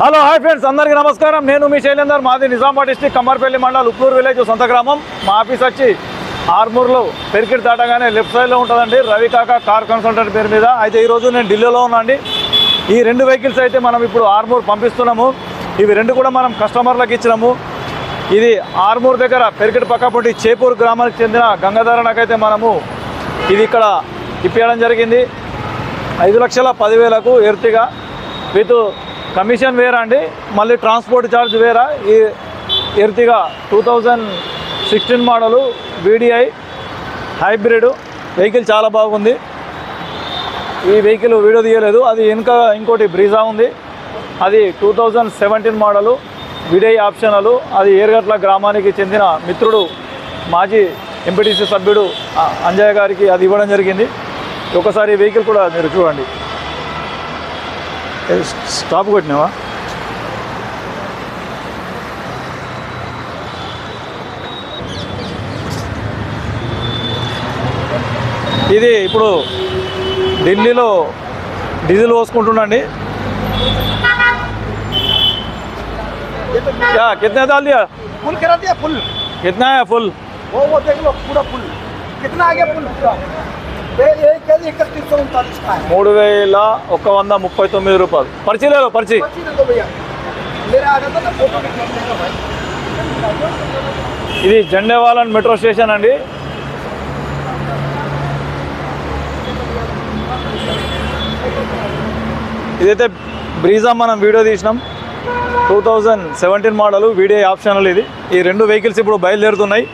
Hello hi friends అందరికీ నమస్కారం. నేను మీ శైలేందర్ మాది నిజామాబాద్ డిస్టిక్ కమ్మర్పల్లి మండల్ ఉప్పూరు విలేజ్ సొంత గ్రామం మా ఆఫీస్ వచ్చి ఆర్మూర్లో పెరికిట్ దాటగానే లెఫ్ట్ సైడ్లో ఉంటుందండి. రవి కాక కార్ కన్సల్టెంట్ పేరు మీద. అయితే ఈరోజు నేను ఢిల్లీలో ఉన్నాండి ఈ రెండు వెహికల్స్ అయితే మనం ఇప్పుడు ఆర్మూర్ పంపిస్తున్నాము. ఇవి రెండు కూడా మనం కస్టమర్లకు ఇచ్చినాము. ఇది ఆర్మూర్ దగ్గర పెరికిట్ పక్కపొట్టి చేపూర్ గ్రామానికి చెందిన గంగాధరణకైతే మనము ఇది ఇక్కడ ఇప్పించడం జరిగింది. ఐదు లక్షల పదివేలకు ఎర్తిగా విత్ కమిషన్ వేరా అండి? మళ్ళీ ట్రాన్స్పోర్ట్ ఛార్జ్ వేరా? ఈ Ertiga two thousand sixteen model VDI hybrid vehicle చాలా బాగుంది. ఈ వెహికల్ వీడియో తీయలేదు. అది ఇంకా ఇంకోటి బ్రీజా ఉంది. అది two thousand seventeen model VDI optional. అది ఏర్గట్ల గ్రామానికి చెందిన మిత్రుడు మాజీ ఎంపీటీసీ సభ్యుడు అంజయ్య గారికి అది ఇవ్వడం జరిగింది. ఒకసారి వెహికల్ కూడా మీరు చూడండి. స్టాప్ కొట్టినావా ఇది ఇప్పుడు ఢిల్లీలో డీజిల్ పోసుకుంటుండండి क्या कितने डाल दिया फुल करा दिया फुल कितना है फुल वो वो देख लो पूरा फुल कितना आ गया फुल पूरा మూడు వేల ఒక వంద ముప్పై తొమ్మిది రూపాయలు. పరిచయం లేదు పరిచి ఇది జెండేవాలన్ మెట్రో స్టేషన్ అండి. ఇదైతే బ్రీజా మనం వీడియో తీసినాం. Two thousand seventeen model video optional ఇది. ఈ రెండు వెహికల్స్ ఇప్పుడు బయలుదేరుతున్నాయి.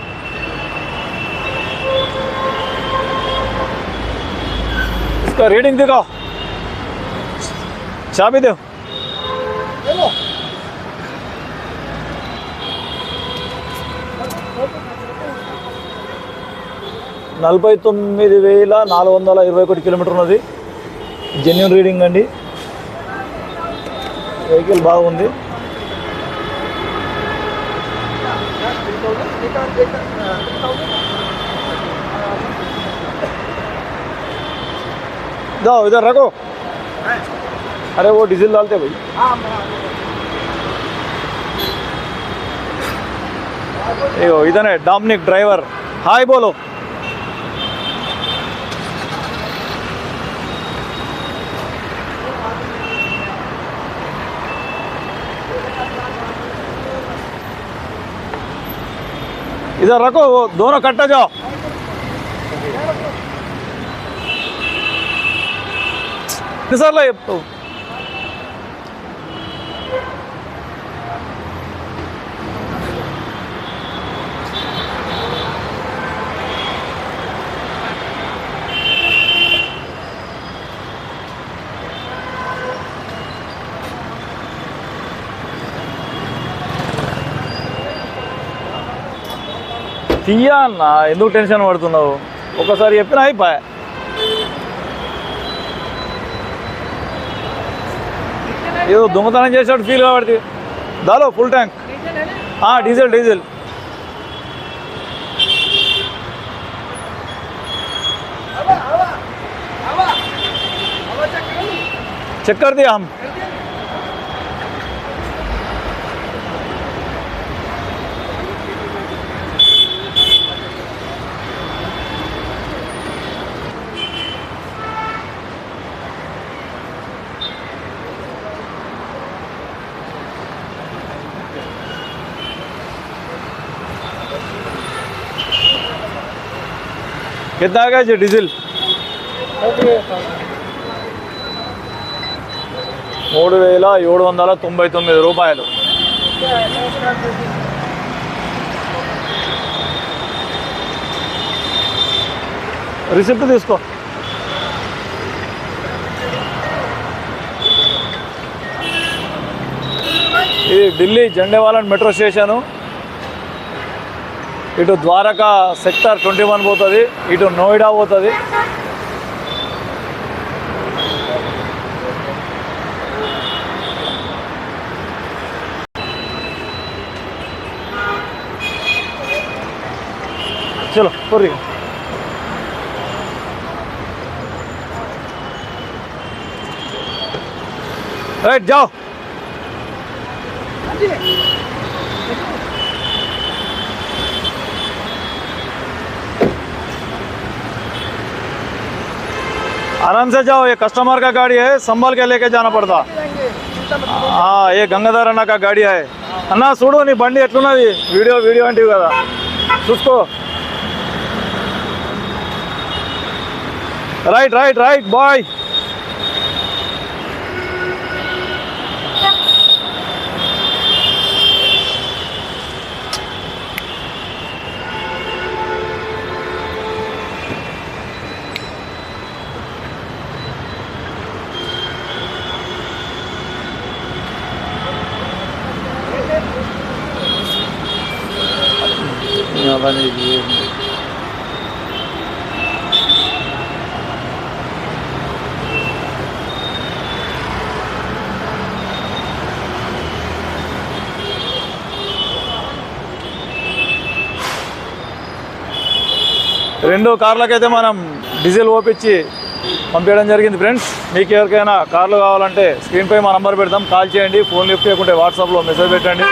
इसका रीडिंग दिखाओ चाबी दो ले लो నలభై తొమ్మిది వేల నాలుగు వందల ఇరవై ఒకటి కిలోమీటర్ ఉన్నది జెన్యున్ రీడింగ్ అండి వెహికల్ బాగుంది जाओ, इधर रखो। अरे, वो डीजल डालते भाई। देखो, इधर है, डोमनिक ड्राइवर। हाय, बोलो। इधर रखो, वो दोनों कट्टा जाओ। ఎన్నిసార్లు చెప్తావు తీయా అన్న? ఎందుకు టెన్షన్ పడుతున్నావు? ఒకసారి చెప్పినా అయిపోయా. ఏదో దొంగతనం చేసినట్టు ఫీల్ కాబట్టి దాలో ఫుల్ ట్యాంక్ డీజిల్ డీజిల్ हवा हवा हवा हवा चेक कर लो చెక్ कर दिया हम कितना आ गया जी डीजल మూడు వేల ఏడు వందల తొంభై తొమ్మిది రూపాయలు రిసిప్ట్ తీసుకో ఇది ఢిల్లీ జెండేవాలన్ మెట్రో స్టేషను इट द्वारका सैक्टर ट्वेंटी वन हो नोयडा हो चलो पूरी राइट जाओ आराम से जाओ ये कस्टमर का गाड़ी है संभाल के लेके जाना पड़ता जाएंगे चिंता मत करो। ఆ, ఏ గంగాధర్ అన్న కా గాడి హాయ్ అన్న చూడు నీ బండి ఎట్లున్నది వీడియో వీడియో అంటే కదా చూసుకో రైట్ రైట్ రైట్ బాయ్ రెండు కార్లకైతే మనం డీజిల్ ఓపించి పంపించడం జరిగింది ఫ్రెండ్స్. మీకు ఎవరికైనా కార్లు కావాలంటే స్క్రీన్పై మా నంబర్ పెడతాం. కాల్ చేయండి ఫోన్ లిఫ్ట్ చేయకుంటే వాట్సాప్లో మెసేజ్ పెట్టండి.